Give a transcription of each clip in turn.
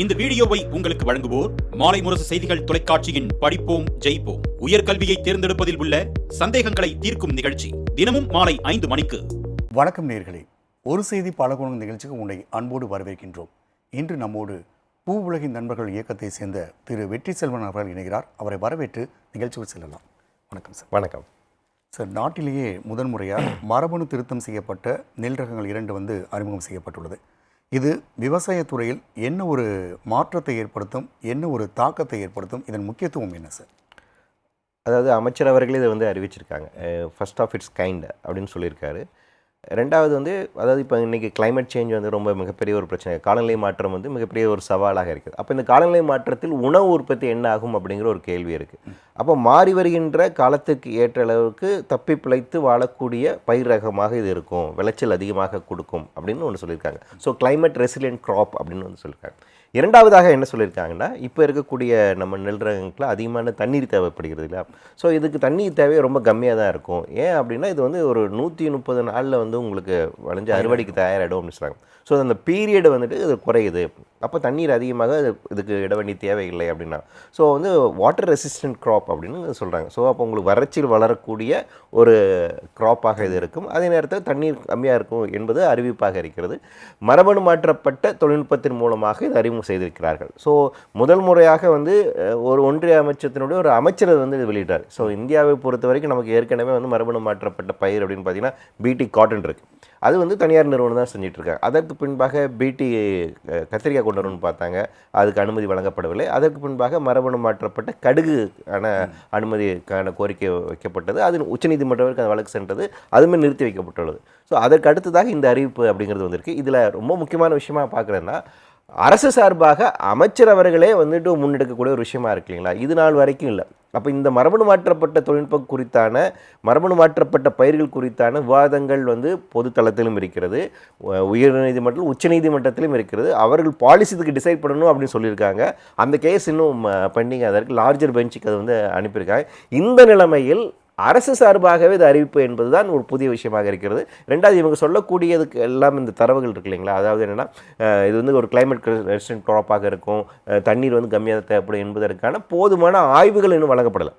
இந்த வீடியோவை உங்களுக்கு வழங்குவோர் மாலை முரசு செய்திகள் தொலைக்காட்சியின் படிப்போம் ஜெயிப்போம். உயர்கல்வியை தேர்ந்தெடுப்பதில் உள்ள சந்தேகங்களை தீர்க்கும் நிகழ்ச்சி தினமும் மாலை ஐந்து மணிக்கு. வணக்கம் நேர்களே. ஒரு செய்தி பலகுணம் நிகழ்ச்சிக்கு உன்னை அன்போடு வரவேற்கின்றோம். இன்று நம்மோடு பூ உலகின் நண்பர்கள் இயக்கத்தை சேர்ந்த திரு வெற்றி செல்வன் அவர்கள் இணைகிறார். அவரை வரவேற்று நிகழ்ச்சிக்கு செல்லலாம். வணக்கம் சார். வணக்கம். சார் நாட்டிலேயே முதன்முறையாக மரபணு திருத்தம் செய்யப்பட்ட நெல் ரகங்கள் இரண்டு வந்து அறிமுகம் செய்யப்பட்டுள்ளது. இது விவசாயத்துறையில் என்ன ஒரு மாற்றத்தை ஏற்படுத்தும் என்ன ஒரு தாக்கத்தை ஏற்படுத்தும் இதன் முக்கியத்துவம் என்ன சார்? அதாவது அமைச்சர் அவர்களே இதை வந்து அறிவிச்சிருக்காங்க. ஃபர்ஸ்ட் ஆஃப் இட்ஸ் கைண்ட் அப்படின்னு சொல்லியிருக்காரு. ரெண்டாவது வந்து அதாவது இப்போ இன்றைக்கி கிளைமேட் சேஞ்ச் வந்து ரொம்ப மிகப்பெரிய ஒரு பிரச்சனை. காலநிலை மாற்றம் வந்து மிகப்பெரிய ஒரு சவாலாக இருக்குது. அப்போ இந்த காலநிலை மாற்றத்தில் உணவு உற்பத்தி என்ன ஆகும் அப்படிங்கிற ஒரு கேள்வி இருக்குது அப்போ மாறி வருகின்ற காலத்துக்கு ஏற்ற அளவுக்கு தப்பி பிழைத்து வாழக்கூடிய பயிர் ரகமாக இது இருக்கும். விளைச்சல் அதிகமாக கொடுக்கும் அப்படின்னு ஒன்று சொல்லியிருக்காங்க. ஸோ கிளைமேட் ரெசிலியன்ட் க்ராப் அப்படின்னு வந்து சொல்லியிருக்காங்க. இரண்டாவதாக என்ன சொல்லியிருக்காங்கன்னா இப்போ இருக்கக்கூடிய நம்ம நெல் ரகங்களில் அதிகமான தண்ணீர் தேவைப்படுகிறது இல்லையா? ஸோ இதுக்கு தண்ணீர் தேவை ரொம்ப கம்மியாக தான் இருக்கும். ஏன் அப்படின்னா இது வந்து ஒரு நூற்றி முப்பது நாளில் வந்து உங்களுக்கு விளைஞ்சு அறுவடைக்கு தயாராகிடும் அப்படின்னு சொல்கிறாங்க ஸோ அந்த பீரியடு வந்துட்டு இது குறையுது. அப்போ தண்ணீர் அதிகமாக இதுக்கு இட வேண்டிய தேவையில்லை அப்படின்னா. ஸோ வந்து வாட்டர் ரெசிஸ்டன்ட் க்ராப் அப்படின்னு சொல்கிறாங்க ஸோ அப்போ உங்களுக்கு வறட்சியில் வளரக்கூடிய ஒரு க்ராப்பாக இது இருக்கும். அதே நேரத்தில் தண்ணீர் கம்மியாக இருக்கும் என்பது அறிவிப்பாக இருக்கிறது. மரபணு மாற்றப்பட்ட தொழில்நுட்பத்தின் மூலமாக இது அறிமுகம் செய்திருக்கிறார்கள். ஸோ முதல் முறையாக வந்து ஒரு ஒன்றிய அமைச்சத்தினுடைய ஒரு அமைச்சர் வந்து இது வெளியிட்டார். ஸோ இந்தியாவை பொறுத்த வரைக்கும் நமக்கு ஏற்கனவே வந்து மரபணு மாற்றப்பட்ட பயிர் அப்படின்னு பார்த்தீங்கன்னா பிடி காட்டன் இருக்குது அது வந்து தனியார் நிறுவனம் தான் செஞ்சிட்ருக்காங்க. அதற்கு பின்பாக பிடி கத்திரிக்காய் கொண்டு வரணும்னு பார்த்தாங்க. அதுக்கு அனுமதி வழங்கப்படவில்லை. அதற்கு பின்பாக மரபணு மாற்றப்பட்ட கடுகு ஆன அனுமதிக்கான கோரிக்கை வைக்கப்பட்டது. அது உச்சநீதிமன்றத்திற்கு அந்த வழக்கு சென்றது. அதுமே நிறுத்தி வைக்கப்பட்டுள்ளது. ஸோ அதற்கு அடுத்ததாக இந்த அறிவிப்பு அப்படிங்கிறது வந்திருக்கு. இதில் ரொம்ப முக்கியமான விஷயமா பார்க்குறேன்னா அரசு சார்பாக அமைச்சர் அவர்களே வந்துட்டு முன்னெடுக்கக்கூடிய ஒரு விஷயமா இருக்கு இல்லைங்களா? இது நாள் வரைக்கும் இல்லை. அப்போ இந்த மரபணு மாற்றப்பட்ட தொழில்நுட்பம் குறித்தான மரபணு மாற்றப்பட்ட பயிர்கள் குறித்தான விவாதங்கள் வந்து பொதுத்தளத்திலும் இருக்கிறது. உயர்நீதிமன்றம் உச்சநீதிமன்றத்திலும் இருக்கிறது. அவர்கள் பாலிசி இதுக்கு டிசைட் பண்ணணும் அப்படின்னு சொல்லியிருக்காங்க. அந்த கேஸ் இன்னும் பெண்டிங் அதற்கு லார்ஜர் பெஞ்சுக்கு அது வந்து அனுப்பியிருக்காங்க. இந்த நிலைமையில் அரசு சார்பாகவே இது அறிவிப்பு என்பதுதான் ஒரு புதிய விஷயமாக இருக்கிறது. ரெண்டாவது இவங்க சொல்லக்கூடியதுக்கு எல்லாம் இந்த தரவுகள் இருக்கு இல்லைங்களா? அதாவது என்னென்னா இது வந்து ஒரு கிளைமேட் ரெசிஸ்டன்ட் க்ராப்பாக இருக்கும். தண்ணீர் வந்து கம்மியாக தேவைப்படும் என்பதற்கான போதுமான ஆய்வுகள் இன்னும் வழங்கப்படலை.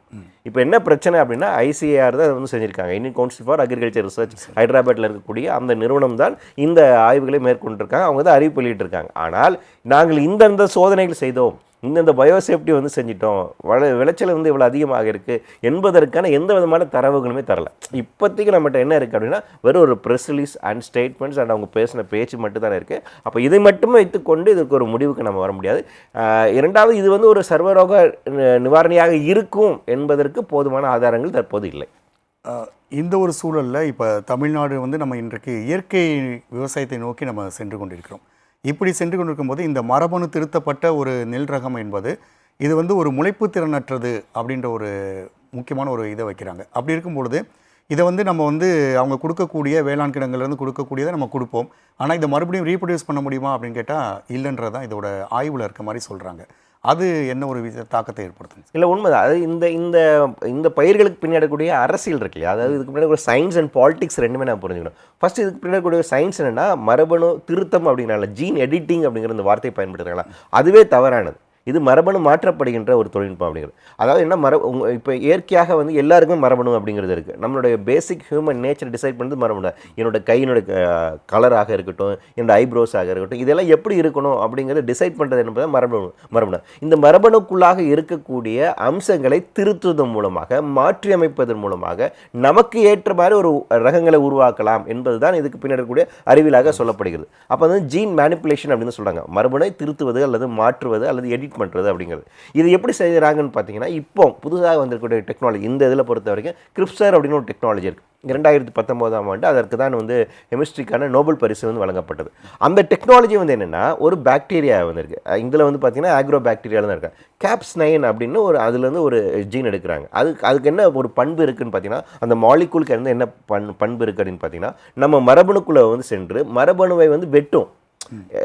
இப்போ என்ன பிரச்சனை அப்படின்னா ஐசிஏஆர் தான் அதை வந்து செஞ்சுருக்காங்க. Indian council for agriculture research ஹைதராபாத்தில் இருக்கக்கூடிய அந்த நிறுவனம் தான் இந்த ஆய்வுகளை மேற்கொண்டிருக்காங்க. அவங்க தான் அறிவிப்பு வெளியிட்டிருக்காங்க. ஆனால் நாங்கள் இந்தந்த சோதனைகள் செய்தோம். இந்தந்த பயோசேஃப்டி வந்து செஞ்சிட்டோம். வள விளைச்சல் வந்து இவ்வளோ அதிகமாக இருக்குது என்பதற்கான எந்த விதமான தரவுகளுமே தரல. இப்போதைக்கு நம்மகிட்ட என்ன இருக்குது அப்படின்னா வெறும் ஒரு press release and statements and அவங்க பேசின பேச்சு மட்டும் தானே இருக்குது அப்போ இதை மட்டுமே வைத்துக்கொண்டு இதுக்கு ஒரு முடிவுக்கு நம்ம வர முடியாது. இரண்டாவது இது வந்து ஒரு சர்வரோக நிவாரணியாக இருக்கும் என்பதற்கு போதுமான ஆதாரங்கள் தற்போது இல்லை. இந்த ஒரு சூழலில் இப்போ தமிழ்நாடு வந்து நம்ம இன்றைக்கு இயற்கை விவசாயத்தை நோக்கி நம்ம சென்று கொண்டிருக்கிறோம். இப்படி சென்று கொண்டிருக்கும்போது இந்த மரபணு திருத்தப்பட்ட ஒரு நெல் ரகம் என்பது இது வந்து ஒரு முளைப்பு திறனற்றது அப்படின்ற ஒரு முக்கியமான ஒரு இதை வைக்கிறாங்க. அப்படி இருக்கும் பொழுது இதை வந்து நம்ம வந்து அவங்க கொடுக்கக்கூடிய வேளாண் கிடங்கள்லேருந்து கொடுக்கக்கூடியதை நம்ம கொடுப்போம். ஆனால் இதை மறுபடியும் ரீப்ரொடியூஸ் பண்ண முடியுமா அப்படின்னு கேட்டால் இல்லைன்றது தான் இதோட ஆய்வில் இருக்க மாதிரி சொல்கிறாங்க அது என்ன ஒரு வித தாக்கத்தை ஏற்படுத்தும்? இல்லை உண்மைதான். அது இந்த இந்த இந்த பயிர்களுக்கு பின்னாடக்கூடிய அரசியல் இருக்கு இல்லையா? அதாவது இதுக்கு பின்னாடி ஒரு சயின்ஸ் அண்ட் பாலிடிக்ஸ் ரெண்டுமே நான் புரிஞ்சுக்கணும். ஃபர்ஸ்ட் இதுக்கு பின்னாடி சயின்ஸ் என்னன்னா மரபணு திருத்தம் அப்படிங்கிறாங்களா ஜீன் எடிட்டிங் அப்படிங்கிற இந்த வார்த்தையை பயன்படுத்துகிறாங்களா அதுவே தவறானது. இது மரபணு மாற்றப்படுகின்ற ஒரு தொழில்நுட்பம் அப்படிங்கிறது. அதாவது என்ன மர இப்போ இயற்கையாக வந்து எல்லாருக்குமே மரபணு அப்படிங்கிறது இருக்குது நம்மளுடைய பேசிக் ஹியூமன் நேச்சர் டிசைட் பண்ணுறது மரபணு என்னோட கையினோட கலராக இருக்கட்டும் என்னோட ஐப்ரோஸாக இருக்கட்டும் இதெல்லாம் எப்படி இருக்கணும் அப்படிங்கிறத டிசைட் பண்ணுறது என்பது மரபணு மரபணு இந்த மரபணுக்குள்ளாக இருக்கக்கூடிய அம்சங்களை திருத்துவதன் மூலமாக மாற்றியமைப்பதன் மூலமாக நமக்கு ஏற்ற மாதிரி ஒரு ரகங்களை உருவாக்கலாம் என்பதுதான் இதுக்கு பின்னாடி இருக்கக்கூடிய அறிவியலாக சொல்லப்படுகிறது. அப்போ வந்து ஜீன் மேனிப்புலேஷன் அப்படின்னு சொல்கிறாங்க மரபணை திருத்துவது அல்லது மாற்றுவது அல்லது எடிட் பண்ணுறது அப்படிங்கிறது. இது எப்படி செய்கிறாங்கன்னு பார்த்தீங்கன்னா இப்போ புதுசாக வந்திருக்கக்கூடிய டெக்னாலஜி இந்த இதில் பொறுத்த வரைக்கும் கிரிப்சர் அப்படின்னு ஒரு டெக்னாலஜி இருக்குது இரண்டாயிரத்தி பத்தொம்போதாம் ஆண்டு அதற்கு தான் வந்து கெமிஸ்ட்ரிக்கான நோபல் பரிசு வந்து வழங்கப்பட்டது. அந்த டெக்னாலஜி வந்து என்னென்னா ஒரு பாக்டீரியா வந்திருக்கு. இதில் வந்து பார்த்தீங்கன்னா ஆக்ரோ பாக்டீரியாவில் தான் இருக்காங்க. கேப்ஸ் நைன் அப்படின்னு ஒரு அதுலேருந்து ஒரு ஜீன் எடுக்கிறாங்க. அதுக்கு அதுக்கு என்ன ஒரு பண்பு இருக்குன்னு பார்த்தீங்கன்னா அந்த மாலிகூலுக்கு இருந்து என்ன பண் பண்பு இருக்குது அப்படின்னு பார்த்தீங்கன்னா நம்ம மரபணுக்குள்ளே வந்து சென்று மரபணுவை வந்து வெட்டும்.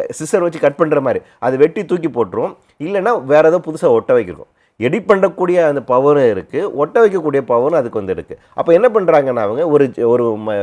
சிஸ்டர் வச்சு கட் பண்ணுற மாதிரி. அதை வெட்டி தூக்கி போட்டுரும். இல்லைன்னா வேறு ஏதோ புதுசாக ஒட்ட வைக்கிறோம். எடிட் பண்ணக்கூடிய அந்த பவரும் இருக்குது ஒட்ட வைக்கக்கூடிய பவரும் அதுக்கு வந்து இருக்குது அப்போ என்ன பண்ணுறாங்கன்னா அவங்க ஒரு ஒரு ம-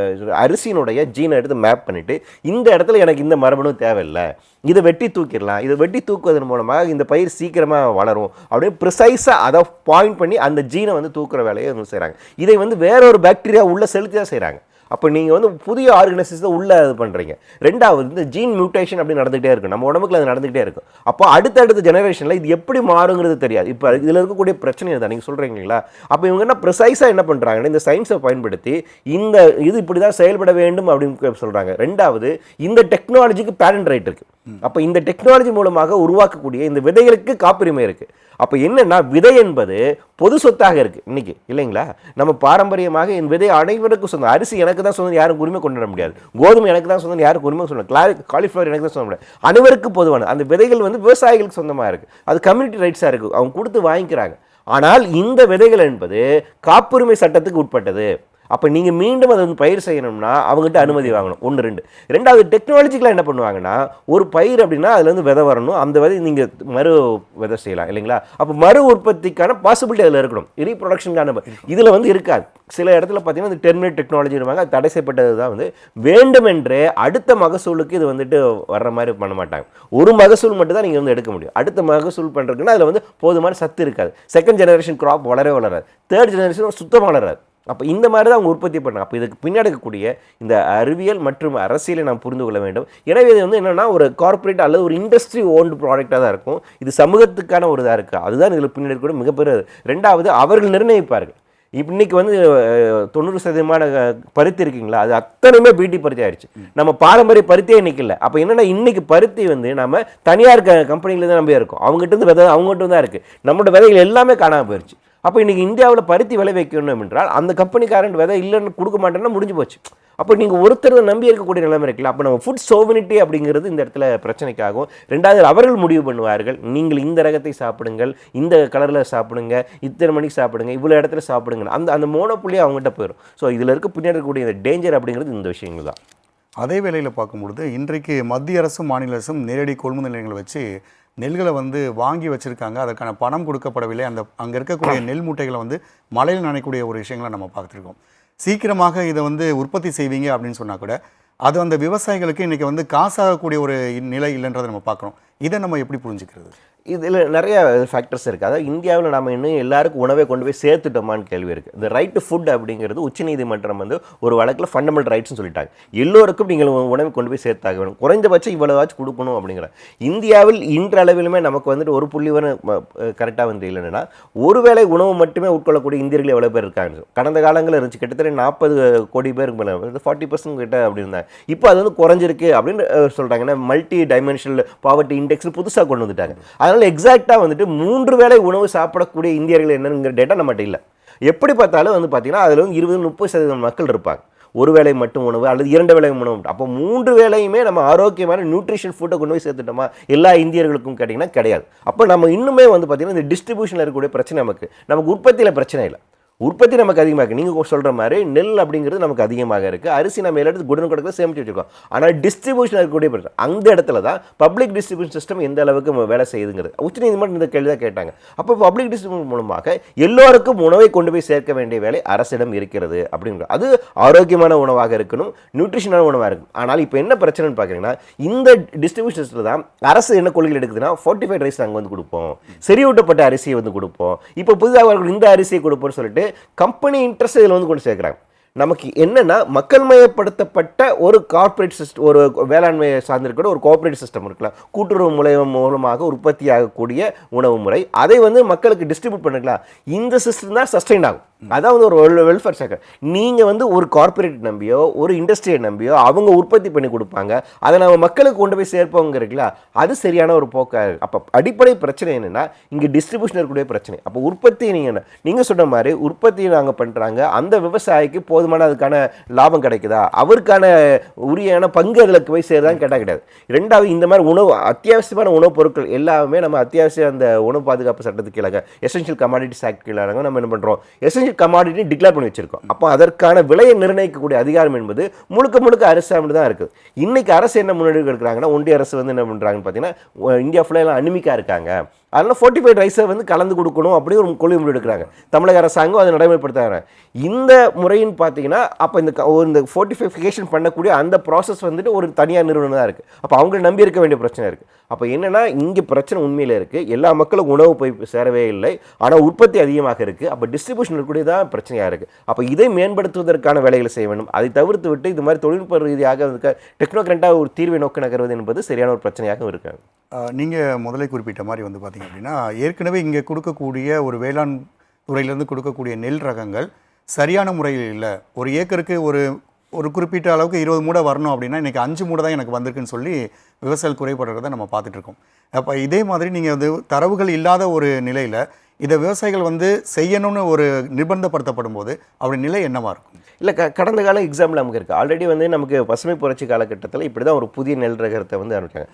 அரிசியினுடைய ஜீனை எடுத்து மேப் பண்ணிவிட்டு இந்த இடத்துல எனக்கு இந்த மரபணு தேவையில்லை. இதை வெட்டி தூக்கிடலாம். இதை வெட்டி தூக்குவதன் மூலமாக இந்த பயிர் சீக்கிரமாக வளரும். அப்படியே ப்ரிசைஸாக அதை பாயிண்ட் பண்ணி அந்த ஜீனை வந்து தூக்குற வேலையை வந்து செய்கிறாங்க இதை வந்து வேற ஒரு பாக்டீரியா உள்ளே செலுத்தி தான் செய்கிறாங்க அப்போ நீங்கள் வந்து புதிய ஆர்கனைசேஷன் உள்ளே இது பண்ணுறீங்க ரெண்டாவது இந்த ஜீன் மியூட்டேஷன் அப்படி நடந்துகிட்டே இருக்கும். நம்ம உடம்புக்குள்ள அது நடந்துகிட்டே இருக்கும். அப்போ அடுத்தடுத்த ஜெனரேஷனில் இது எப்படி மாறுங்கிறது தெரியாது. இப்போ இதில் இருக்கக்கூடிய பிரச்சனை தான் நீங்கள் சொல்கிறீங்களா அப்போ இவங்க என்ன ப்ரிசைஸாக என்ன பண்ணுறாங்கன்னா இந்த சயின்ஸை பயன்படுத்தி இந்த இது இப்படி தான் செயல்பட வேண்டும் அப்படின்னு சொல்கிறாங்க ரெண்டாவது இந்த டெக்னாலஜிக்கு பேரண்ட் ரைட் இருக்குது அப்போ இந்த டெக்னாலஜி மூலமாக உருவாக்கக்கூடிய இந்த விதைகளுக்கு காப்புரிமை இருக்குது அப்போ என்னென்னா விதை என்பது பொது சொத்தாக இருக்குது இன்றைக்கி இல்லைங்களா? நம்ம பாரம்பரியமாக என் விதை அனைவருக்கும் சொந்தம். அரிசி எனக்கு தான் சொந்தம் யாரும் உரிமை கொண்டு வர முடியாது. கோதுமை எனக்கு தான் சொந்தம் யாருக்கும் உரிமை சொல்ல கிளா காலிஃப்ளவர் எனக்கு தான் சொல்ல முடியாது. அனைவருக்கும் பொதுவானது. அந்த விதைகள் வந்து விவசாயிகளுக்கு சொந்தமாக இருக்குது அது கம்யூனிட்டி ரைட்ஸாக இருக்குது அவங்க கொடுத்து வாங்கிக்கிறாங்க. ஆனால் இந்த விதைகள் என்பது காப்புரிமை சட்டத்துக்கு உட்பட்டது. அப்போ நீங்கள் மீண்டும் அதை வந்து பயிர் செய்யணும்னா அவங்ககிட்ட அனுமதி வாங்கணும். ஒன்று ரெண்டு. ரெண்டாவது டெக்னாலஜிக்கலாக என்ன பண்ணுவாங்கன்னா ஒரு பயிர் அப்படின்னா அதுல இருந்து விதை வரணும். அந்த விதை நீங்கள் மறு விதை செய்யலாம் இல்லைங்களா? அப்போ மறு உற்பத்திக்கான பாசிபிலிட்டி அதில் இருக்கணும். ரீப்ரொடக்ஷனுக்கான இதில் வந்து இருக்காது. சில இடத்துல பார்த்தீங்கன்னா இந்த டெர்மினேட் டெக்னாலஜி இருப்பாங்க அது தடை செய்யப்பட்டது தான் வந்து வேண்டுமென்றே அடுத்த மகசூலுக்கு இது வந்துட்டு வர்ற மாதிரி பண்ண மாட்டாங்க. ஒரு மகசூல் மட்டும் தான் நீங்கள் வந்து எடுக்க முடியும். அடுத்த மகசூல் பண்ணுறதுக்குன்னா அதில் வந்து போதுமான சத்து இருக்காது. செகண்ட் ஜெனரேஷன் கிராப் வளரவே வளராது. தேர்ட் ஜெனரேஷன் சுத்தமாக வளராது. அப்போ இந்த மாதிரி தான் அவங்க உற்பத்தி பண்ணாங்க. அப்போ இதுக்கு பின்னாடி இருக்கக்கூடிய இந்த அறிவியல் மற்றும் அரசியலை நாம் புரிந்து கொள்ள வேண்டும். எனவே இது வந்து என்னென்னா ஒரு கார்ப்பரேட் அல்லது ஒரு இண்டஸ்ட்ரி ஓன்டு ப்ராடக்டாக தான் இருக்கும். இது சமூகத்துக்கான ஒரு இதாக இருக்குது அதுதான் இதில் பின்னாடி இருக்கக்கூடிய மிகப்பெரிய ரெண்டாவது அவர்கள் நிர்ணயிப்பார்கள். இப்போ இன்னைக்கு வந்து தொண்ணூறு சதவீதமான பருத்தி இருக்குங்களா? அது அத்தனையுமே பியூட்டி பருத்தி ஆயிடுச்சு. நம்ம பாரம்பரிய பருத்தியே இன்றைக்கி இல்லை. அப்போ என்னென்னா இன்றைக்கி பருத்தி வந்து நம்ம தனியார் க கம்பெனியில் தான் நம்பி இருக்கோம். அவங்ககிட்ட இருந்து விதை அவங்ககிட்ட தான் இருக்குது நம்மளோட விதைகள் எல்லாமே காணாமல் போயிடுச்சு அப்போ இன்றைக்கி இந்தியாவில் பருத்தி விளை வைக்கணும் என்றால் அந்த கம்பெனிக்காரன் விதை இல்லைன்னு கொடுக்க மாட்டேன்னா முடிஞ்சு போச்சு. அப்போ நீங்கள் ஒருத்தரை நம்பி இருக்கக்கூடிய நிலைமை இருக்குல்ல அப்போ நம்ம ஃபுட் சோவனிட்டி அப்படிங்கிறது இந்த இடத்துல பிரச்சனைக்காகும். ரெண்டாவது அவர்கள் முடிவு பண்ணுவார்கள். நீங்கள் இந்த ரகத்தை சாப்பிடுங்கள் இந்த கலரில் சாப்பிடுங்க இத்தனை மணிக்கு சாப்பிடுங்க இவ்வளோ இடத்துல சாப்பிடுங்க அந்த அந்த மோனோப்புள்ளியே அவங்ககிட்ட போயிடும் ஸோ இதில் இருக்க பின்னாடி இருக்கக்கூடிய இந்த டேஞ்சர் அப்படிங்கிறது இந்த விஷயங்கள் தான். அதே வேளையில் பார்க்கும்பொழுது இன்றைக்கு மத்திய அரசும் மாநில அரசும் நேரடி கொள்முதல் நிலையங்களை வச்சு நெல்களை வந்து வாங்கி வச்சுருக்காங்க. அதற்கான பணம் கொடுக்கப்படவில்லை. அந்த அங்கே இருக்கக்கூடிய நெல் மூட்டைகளை வந்து மழையில் நனையக்கூடிய ஒரு விஷயங்களை நம்ம பார்த்துருக்கோம். சீக்கிரமாக இதை வந்து உற்பத்தி செய்வீங்க அப்படின்னு சொன்னால் கூட அது அந்த விவசாயிகளுக்கு இன்றைக்கி வந்து காசாகக்கூடிய ஒரு நிலை இல்லைன்றதை நம்ம பார்க்குறோம். இதை நம்ம எப்படி புரிஞ்சுக்கிறது? இதில் நிறைய ஃபேக்டர்ஸ் இருக்குது அதாவது இந்தியாவில் நம்ம இன்னும் எல்லாருக்கும் உணவை கொண்டு போய் சேர்த்துட்டோமான்னு கேள்வி இருக்குது இந்த ரைட் டு ஃபுட் அப்படிங்கிறது உச்சநீதிமன்றம் வந்து ஒரு வழக்கில் ஃபண்டமெண்டல் ரைட்ஸ்னு சொல்லிட்டாங்க. எல்லோருக்கும் நீங்கள் உணவை கொண்டு போய் சேர்த்தாக வேணும் குறைந்தபட்சம் இவ்வளோவாச்சும் கொடுக்கணும் அப்படிங்கிற. இந்தியாவில் இன்றளவிலுமே நமக்கு வந்துட்டு ஒரு புள்ளி வர கரெக்டாக வந்து இல்லைன்னா ஒருவேளை உணவு மட்டுமே உட்கொள்ளக்கூடிய இந்தியர்கள் எவ்வளோ பேர் இருக்காங்க? கடந்த காலங்களில் இருந்துச்சு. கிட்டத்தட்ட நாற்பது கோடி பேருக்கு மேலே. ஃபார்ட்டி பர்சன்ட் கிட்ட அப்படி இருந்தாங்க. இப்போ அது வந்து குறைஞ்சிருக்கு அப்படின்னு சொல்கிறாங்கன்னா ஏன்னா மல்டி டைமென்ஷனல் பாவர்ட்டி இண்டெக்ஸ் புதுசாக கொண்டு வந்துட்டாங்க. அதனால் எக்ஸாக்டாக வந்துட்டு மூன்று வேளை உணவு சாப்பிடக்கூடிய இந்தியர்கள் என்னங்கிற டேட்டா நம்மகிட்ட இல்லை. எப்படி பார்த்தாலும் வந்து பார்த்திங்கன்னா அதில் வந்து இருபது முப்பது சதவீதம் மக்கள் இருப்பாங்க. ஒரு வேளை மட்டும் உணவு அல்லது இரண்டு வேளை உணவு அப்போ மூன்று வேளையுமே நம்ம ஆரோக்கியமான நியூட்ரிஷன் ஃபுட்டை கொண்டு போய் சேர்த்துட்டோமா? எல்லா இந்தியர்களுக்கும் கேட்டிங்கன்னா கிடையாது. அப்போ நம்ம இன்னுமே வந்து பார்த்தீங்கன்னா இந்த டிஸ்ட்ரிபியூஷனில் இருக்கக்கூடிய பிரச்சனை நமக்கு. நமக்கு உற்பத்தியில் பிரச்சனை இல்லை. உற்பத்தி நமக்கு அதிகமாக இருக்குது நீங்கள் சொல்கிற மாதிரி நெல் அப்படிங்கிறது நமக்கு அதிகமாக இருக்குது அரிசி நம்ம எல்லா இடத்துக்கு குடனு கொடுக்க சேமித்து வச்சுருக்கோம். ஆனால் டிஸ்ட்ரிபியூஷன் இருக்கக்கூடிய பிரச்சனை. அந்த இடத்துல தான் பப்ளிக் டிஸ்ட்ரிபியூஷன் சிஸ்டம் எந்த அளவுக்கு வேலை செய்யுதுங்கிறது. உச்சநீதிமன்றம் இந்த கேள்வி தான் கேட்டாங்க. அப்போ பப்ளிக் டிஸ்ட்ரிபியூஷன் மூலமாக எல்லோருக்கும் உணவை கொண்டு போய் சேர்க்க வேண்டிய வேலை அரசிடம் இருக்கிறது அப்படிங்கிறது அது ஆரோக்கியமான உணவாக இருக்கணும் நியூட்ரிஷனான உணவாக இருக்கும் ஆனால் இப்போ என்ன பிரச்சனைன்னு பார்க்குறீங்கன்னா இந்த டிஸ்ட்ரிபியூஷன் சிஸ்டத்தில் தான் அரசு என்ன கொள்கைகள் எடுக்குதுன்னா ஃபோர்ட்டிஃபைட் ரைஸ் நாங்கள் வந்து கொடுப்போம். செறிவூட்டப்பட்ட அரிசியை வந்து கொடுப்போம். இப்போ புதிதாக இந்த அரிசியை கொடுப்போம்னு சொல்லிட்டு கம்பெனி இன்ட்ரெஸ்ட் இதில் வந்து கொண்டு சேர்க்குறாங்க. நமக்கு என்னன்னா மக்கள் மயப்படுத்தப்பட்ட ஒரு கார்ப்பரேட் சிஸ்டம் ஒரு வேளாண்மையை சார்ந்திருக்கிற ஒரு கோஆபரேட் சிஸ்டம் இருக்கலாம் கூட்டுறவு மூலம் மூலமாக உற்பத்தி ஆகக்கூடிய உணவு முறை. அதை வந்து மக்களுக்கு டிஸ்ட்ரிபியூட் பண்ணிக்கலாம் இந்த சிஸ்டம் தான் சஸ்டெயின் ஆகும். அதான் வந்து ஒரு வெல்ஃபேர் செக்டர் நீங்கள் வந்து ஒரு கார்ப்பரேட் நம்பியோ ஒரு இண்டஸ்ட்ரியை நம்பியோ அவங்க உற்பத்தி பண்ணி கொடுப்பாங்க. அதை நம்ம மக்களுக்கு கொண்டு போய் சேர்ப்போங்க இருக்குல்ல? அது சரியான ஒரு போக்காக அப்போ அடிப்படை பிரச்சனை என்னென்னா இங்கே டிஸ்ட்ரிபியூஷன் இருக்கக்கூடிய பிரச்சனை. அப்போ உற்பத்தி நீங்கள் நீங்கள் சொன்ன மாதிரி உற்பத்தி நாங்கள் பண்ணுறாங்க அந்த விவசாயிக்கு போதுமான அதுக்கான லாபம் கிடைக்குதா? அவருக்கான உரியான பங்கு அதில் போய் சேருதான்னு கேட்டால் கிடையாது. ரெண்டாவது இந்த மாதிரி உணவு அத்தியாவசியமான உணவுப் பொருட்கள் எல்லாமே நம்ம அத்தியாவசிய அந்த உணவு பாதுகாப்பு சட்டத்துக்கு கீழாக எசென்ஷியல் கமாடிட்டிஸ் ஆக்ட் கீழாக நம்ம என்ன பண்ணுறோம் எசென்ஷியல் கமாடிட்டி டிக்ளேர் பண்ணி வச்சிருக்கோம். அப்போ அதற்கான விலையை நிர்ணயிக்கக்கூடிய அதிகாரம் என்பது முழுக்க முழுக்க அரசாங்கம் தான் இருக்குது இன்னைக்கு அரசு என்ன முன்னெடுக்க எடுக்கிறாங்கன்னா ஒன்றிய அரசு வந்து என்ன பண்ணுறாங்கன்னு பார்த்தீங்கன்னா இந்தியா ஃபுல்லாக எல்லாம் அனிமிக்காக இருக்காங்க. அதனால ஃபோர்ட்டிஃபைட் ரைஸை வந்து கலந்து கொடுக்கணும் அப்படின்னு ஒரு கொள்கை முடிவு எடுக்கிறாங்க. தமிழக அரசாங்கம் அதை நடைமுறைப்படுத்துகிறாங்க இந்த முறைன்னு பார்த்தீங்கன்னா அப்போ இந்த க- ஒரு இந்த ஃபோர்ட்டிஃபிகேஷன் பண்ணக்கூடிய அந்த ப்ராசஸ் வந்துட்டு ஒரு தனியார் நிறுவனம் தான் இருக்குது அப்போ அவங்களை நம்பி இருக்க வேண்டிய பிரச்சனை இருக்குது அப்போ என்னென்னா இங்கே பிரச்சனை உண்மையில் இருக்குது எல்லா மக்களுக்கும் உணவு போய் சேரவே இல்லை. ஆனால் உற்பத்தி அதிகமாக இருக்குது அப்போ டிஸ்ட்ரிபியூஷன் இருக்கக்கூடிய தான் பிரச்சனையாக இருக்குது அப்போ இதை மேம்படுத்துவதற்கான வேலைகளை செய்ய வேண்டும். அதை தவிர்த்து விட்டு இது மாதிரி தொழில்நுட்ப ரீதியாக டெக்னோக்ரண்டாக ஒரு தீர்வை நோக்கி நகர்வது என்பது சரியான ஒரு பிரச்சனையாகவும் இருக்காங்க நீங்கள் முதலே குறிப்பிட்ட மாதிரி வந்து பார்த்தீங்க அப்படின்னா ஏற்கனவே இங்கே கொடுக்கக்கூடிய ஒரு வேளாண் துறையிலேருந்து கொடுக்கக்கூடிய நெல் ரகங்கள் சரியான முறையில் இல்லை. ஒரு ஏக்கருக்கு ஒரு ஒரு குறிப்பிட்ட அளவுக்கு இருபது மூடை வரணும் அப்படின்னா இன்றைக்கி அஞ்சு மூடை தான் எனக்கு வந்திருக்குன்னு சொல்லி விவசாயிகள் குறைபடுறதை நம்ம பார்த்துட்ருக்கோம் அப்போ இதே மாதிரி நீங்கள் வந்து தரவுகள் இல்லாத ஒரு நிலையில் இதை விவசாயிகள் வந்து செய்யணும்னு ஒரு நிர்பந்தப்படுத்தப்படும் போது அவருடைய நிலை என்னவாக இருக்கும்? இல்லை க கடந்த கால எக்ஸாம்பிள் நமக்கு இருக்குது ஆல்ரெடி வந்து நமக்கு பசுமை புரட்சி காலகட்டத்தில் இப்படி தான் ஒரு புதிய நெல் ரகத்தை வந்து ஆரம்பிச்சாங்க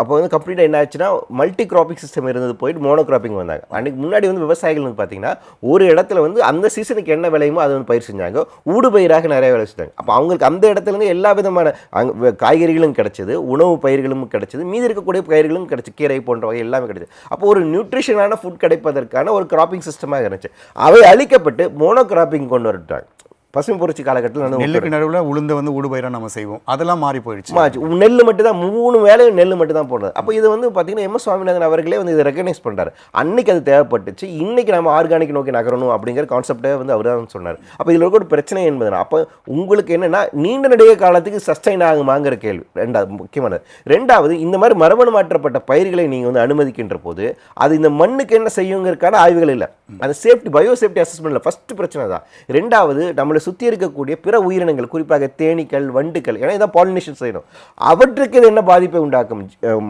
அப்போ வந்து கம்ப்ளீட்டாக என்ன ஆச்சுன்னா மல்டி கிராப்பிங் சிஸ்டம் இருந்தது போயிட்டு மோனோ கிராப்பிங் வந்தாங்க. அன்றைக்கு முன்னாடி வந்து விவசாயிகள் வந்து பார்த்திங்கன்னா ஒரு இடத்துல வந்து அந்த சீசனுக்கு என்ன விளையுமோ அதை வந்து பயிர் செஞ்சாங்க. ஊடு பயிராக நிறைய வேலை செஞ்சாங்க. அப்போ அவங்களுக்கு அந்த இடத்துலேருந்து எல்லா விதமான அங்கே காய்கறிகளும் கிடச்சிது உணவு பயிர்களும் கிடச்சிது மீதி இருக்கக்கூடிய பயிர்களும் கிடச்சி கீரை போன்ற வகை எல்லாமே கிடச்சிது. அப்போ ஒரு நியூட்ரிஷனான ஃபுட் கிடைப்பதற்கான ஒரு கிராப்பிங் சிஸ்டமாக இருந்துச்சு. அவை அழிக்கப்பட்டு மோனோ கிராப்பிங் கொண்டு வந்துட்டாங்க. பசுமை புரட்சி காலகட்டத்தில் நெல்லுக்கு நடுவில் உளுந்த வந்து ஊடுபயிராக நம்ம செய்வோம். அதெல்லாம் மாறி போயிடுச்சு. மாச்சு நெல் மட்டும் தான் மூணு வேலையும் நெல் மட்டும் தான் போடுறது. அப்போ இது வந்து பார்த்தீங்கன்னா எம் எஸ் சுவாமிநாதன் அவர்களே வந்து இதை ரெக்கக்னைஸ் பண்ணுறாரு அன்னைக்கு அது தேவைப்பட்டுச்சு. இன்னைக்கு நம்ம ஆர்கானிக் நோக்கி நகரணும் அப்படிங்கிற கான்செப்டே வந்து அவர் தான் சொன்னார். அப்போ இதில் இருக்க ஒரு பிரச்சனை என்பதுனா அப்போ உங்களுக்கு என்னன்னா நீண்ட நெடிய காலத்துக்கு சஸ்டைன் ஆகுமாங்கிற கேள்வி. ரெண்டாவது முக்கியமானது. ரெண்டாவது இந்த மாதிரி மரபணு மாற்றப்பட்ட பயிர்களை நீங்கள் வந்து அனுமதிக்கின்ற போது அது இந்த மண்ணுக்கு என்ன செய்யுங்கிறதுக்கான ஆய்வுகள் இல்லை. அந்த சேஃப்டி பயோ சேஃப்டி அசஸ்மெண்ட்டில் ஃபஸ்ட்டு பிரச்சனை தான். ரெண்டாவது நம்மளை சுற்றி இருக்கக்கூடிய பிற உயிரினங்கள் குறிப்பாக தேனீக்கள் வண்டுக்கள் ஏன்னா இதான் பாலினேஷன் செய்யணும். அவற்றுக்கு இது என்ன பாதிப்பை உண்டாக்கும்?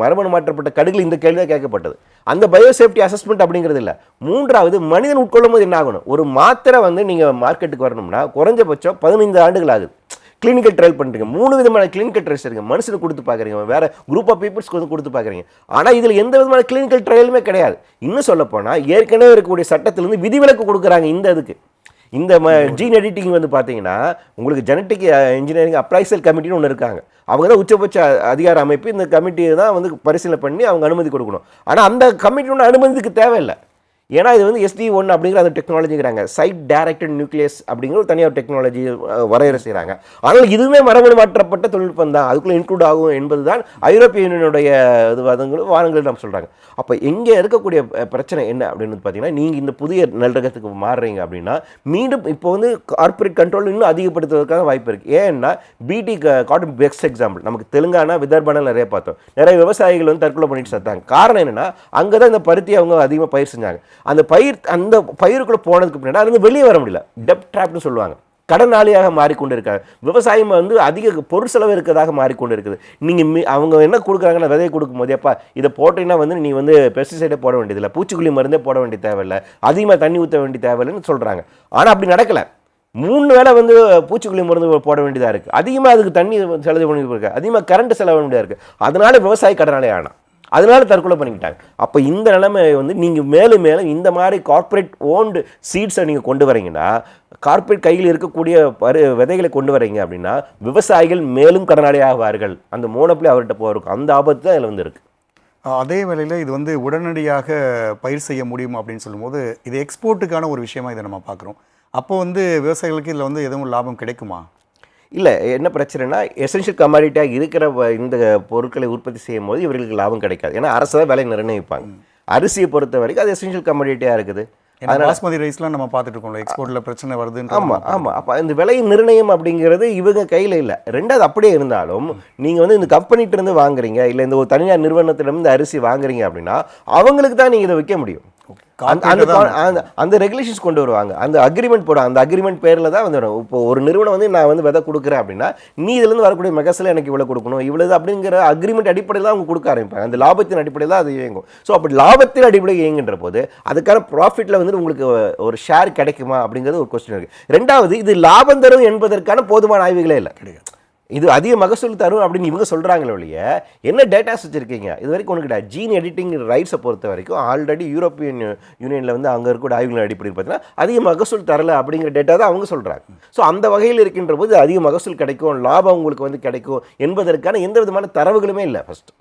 மரபணு மாற்றப்பட்ட கடுகள் இந்த கேள்வி தான் கேட்கப்பட்டது. அந்த பயோ சேஃப்டி அசஸ்மெண்ட் அப்படிங்கிறது இல்லை. மூன்றாவது மனிதன் உட்கொள்ளும் போது என்ன ஆகணும்? ஒரு மாத்திரை வந்து நீங்கள் மார்க்கெட்டுக்கு வரணும்னா குறைஞ்சபட்சம் பதினைந்து ஆண்டுகள் ஆகுது. கிளினிக்கல் ட்ரையல் பண்ணுறீங்க மூணு விதமான கிளினிக்கல் ட்ரையல்ஸ் இருக்குது மனுஷனுக்கு கொடுத்து பார்க்குறீங்க வேறு குரூப் ஆஃப் பீப்புள்ஸ்க்கு வந்து கொடுத்து பார்க்குறீங்க ஆனால் இதில் எந்த விதமான கிளினிக்கல் ட்ரையலுமே கிடையாது. இன்னும் சொல்லப்போனால் ஏற்கனவே இருக்கக்கூடிய சட்டத்திலிருந்து விதிவிலக்கு கொடுக்குறாங்க இந்த இதுக்கு. இந்த ஜீன் எடிட்டிங் வந்து பார்த்தீங்கன்னா உங்களுக்கு ஜெனட்டிக் இன்ஜினியரிங் அப்ரைசல் கமிட்டின்னு ஒன்று இருக்காங்க. அவங்க தான் உச்சபட்ச அதிகார அமைப்பு. இந்த கமிட்டியை தான் வந்து பரிசீலனை பண்ணி அவங்க அனுமதி கொடுக்கணும். ஆனால் அந்த கமிட்டியோட ஒன்று அனுமதிக்கு தேவையில்லை. ஏன்னா இது வந்து எஸ்டி ஒன் அப்படிங்கிற அந்த டெக்னாலஜிங்கிறாங்க சைட் டைரக்டட் நியூக்ளியஸ் அப்படிங்கிற ஒரு தனியார் டெக்னாலஜி வரையறை செய்கிறாங்க ஆனால் இதுவுமே மரபணு மாற்றப்பட்ட தொழில்நுட்பம் தான். அதுக்குள்ளே இன்க்ளூட் ஆகும் என்பது தான் ஐரோப்பிய யூனியனுடைய இது வாதங்களும் வாதங்களும் நம்ம சொல்கிறாங்க அப்போ இங்கே இருக்கக்கூடிய பிரச்சனை என்ன அப்படின்னு பார்த்தீங்கன்னா நீங்கள் இந்த புதிய நல்லரகத்துக்கு மாறுறீங்க அப்படின்னா மீண்டும் இப்போ வந்து கார்ப்பரேட் கண்ட்ரோல் இன்னும் அதிகப்படுத்துவதற்கான வாய்ப்பு இருக்குது ஏன்னா பிடி காட்டன் பெஸ்ட் எக்ஸாம்பிள். நமக்கு தெலுங்கானா விதர்பானால் நிறைய பார்த்தோம். நிறைய விவசாயிகள் வந்து தற்கொலை பண்ணிட்டு செத்தாங்க. காரணம் என்னன்னா அங்கே தான் இந்த பருத்தி அவங்க அதிகமாக பயிர் செஞ்சாங்க. அந்த பயிர் அந்த பயிருக்குள்ளே போனதுக்கு பின்னாடி அதுலேருந்து வெளியே வர முடியல. டெப் ட்ராப்னு சொல்லுவாங்க. கடனாளியாக மாறிக்கொண்டு இருக்காங்க விவசாயம் வந்து அதிக பொருள் செலவு இருக்கிறதாக மாறிக்கொண்டு இருக்குது நீங்கள் அவங்க என்ன கொடுக்குறாங்கன்னா விதையை கொடுக்கும்போது எப்பா இதை போட்டீங்கன்னா வந்து நீ வந்து பெஸ்டிசைடே போட வேண்டியதில்லை. பூச்சிக்கொல்லி மருந்தே போட வேண்டிய தேவையில்லை. அதிகமாக தண்ணி ஊற்ற வேண்டிய தேவையில்லைன்னு சொல்கிறாங்க ஆனால் அப்படி நடக்கலை. மூணு வேளை வந்து பூச்சிக்கொல்லி மருந்து போட வேண்டியதாக இருக்குது அதிகமாக அதுக்கு தண்ணி செலவு பண்ணி இருக்குது அதிகமாக கரண்ட் செலவு வேண்டியதாக இருக்குது அதனால் விவசாயி கடனாளி ஆனால் அதனால தற்கொலை பண்ணிக்கிட்டாங்க. அப்போ இந்த நிலைமை வந்து நீங்கள் மேலும் மேலும் இந்த மாதிரி கார்ப்பரேட் ஓன்டு சீட்ஸை நீங்கள் கொண்டு வரீங்கன்னா கார்ப்பரேட் கையில் இருக்கக்கூடிய பரு விதைகளை கொண்டு வரீங்க அப்படின்னா விவசாயிகள் மேலும் கடனாளியாகுவார்கள் அந்த மோனப்பிளி அவர்கிட்ட போகிறக்கும் அந்த ஆபத்து தான் இதில் வந்து இருக்குது அதே வேளையில் இது வந்து உடனடியாக பயிர் செய்ய முடியும் அப்படின்னு சொல்லும்போது இது எக்ஸ்போர்ட்டுக்கான ஒரு விஷயமா இதை நம்ம பார்க்குறோம். அப்போ வந்து விவசாயிகளுக்கு இதில் வந்து எதுவும் லாபம் கிடைக்குமா? இல்லை என்ன பிரச்சனைனா எசென்ஷியல் கமாடிட்டியாக இருக்கிற இந்த பொருட்களை உற்பத்தி செய்யும் போது இவர்களுக்கு லாபம் கிடைக்காது. ஏன்னா அரசு தான் விலை நிர்ணயிப்பாங்க. அரிசியை பொறுத்த வரைக்கும் அது எசென்ஷியல் கமாடிட்டியாக இருக்குது. பாஸ்மதி ரைஸ்லாம் நம்ம பார்த்துட்டு இருக்கோம்ல எக்ஸ்போர்ட்டில் பிரச்சனை வருதுன்னு ஆமாம் ஆமாம் அப்போ இந்த விலை நிர்ணயம் அப்படிங்கிறது இவங்க கையில் இல்லை. ரெண்டாவது அப்படியே இருந்தாலும் நீங்கள் வந்து இந்த கம்பெனிட்ட இருந்து வாங்குறீங்க இல்லை இந்த ஒரு தனியார் நிறுவனத்திலிருந்து அரிசி வாங்குறீங்க அப்படின்னா அவங்களுக்கு தான் நீங்கள் இதை விற்க முடியும். அந்த ரெகுலேஷன்ஸ் கொண்டு வருவாங்க. அந்த அக்ரிமெண்ட் போட அந்த அக்ரிமெண்ட் பேரில் தான் வந்து இப்போ ஒரு நிறுவனம் வந்து நான் வந்து விதை கொடுக்குறேன் அப்படின்னா நீ இதுலேருந்து வரக்கூடிய மெகஸில் எனக்கு இவ்வளோ கொடுக்கணும் இவ்வளவு அப்படிங்கிற அக்ரிமெண்ட் அடிப்படையில் தான் அவங்க கொடுக்க ஆரம்பிப்பாங்க. அந்த லாபத்தின் அடிப்படையில் தான் அது இயங்கும். ஸோ அப்படி லாபத்தின் அடிப்படையில் இயங்குன்ற போது அதுக்கான ப்ராஃபிட்டில் வந்து உங்களுக்கு ஒரு ஷேர் கிடைக்குமா அப்படிங்கிறது ஒரு கொஸ்டின் இருக்குது ரெண்டாவது இது லாபம் தரும் என்பதற்கான போதுமான ஆய்வுகளே இல்லை. கிடையாது. இது அதிக மகசூல் தரும் அப்படின்னு இவங்க சொல்கிறாங்களே ஒழிய என்ன டேட்டாஸ் வச்சுருக்கீங்க? இது வரைக்கும் உனக்கு ஜீன் எடிட்டிங் ரைட்ஸை பொறுத்த வரைக்கும் ஆல்ரெடி யூரோப்பியன் யூனியனில் வந்து அங்கே இருக்கக்கூடிய ஆய்வுகள் அடிப்படையில் பார்த்தீங்கன்னா அதிக மகசூல் தரல அப்படிங்கிற டேட்டா தான் அவங்க சொல்கிறாங்க ஸோ அந்த வகையில் இருக்கின்ற போது அதிக மகசூல் கிடைக்கும் லாபம் உங்களுக்கு வந்து கிடைக்கும் என்பதற்கான எந்த விதமான தரவுகளுமே இல்லை ஃபஸ்ட்டு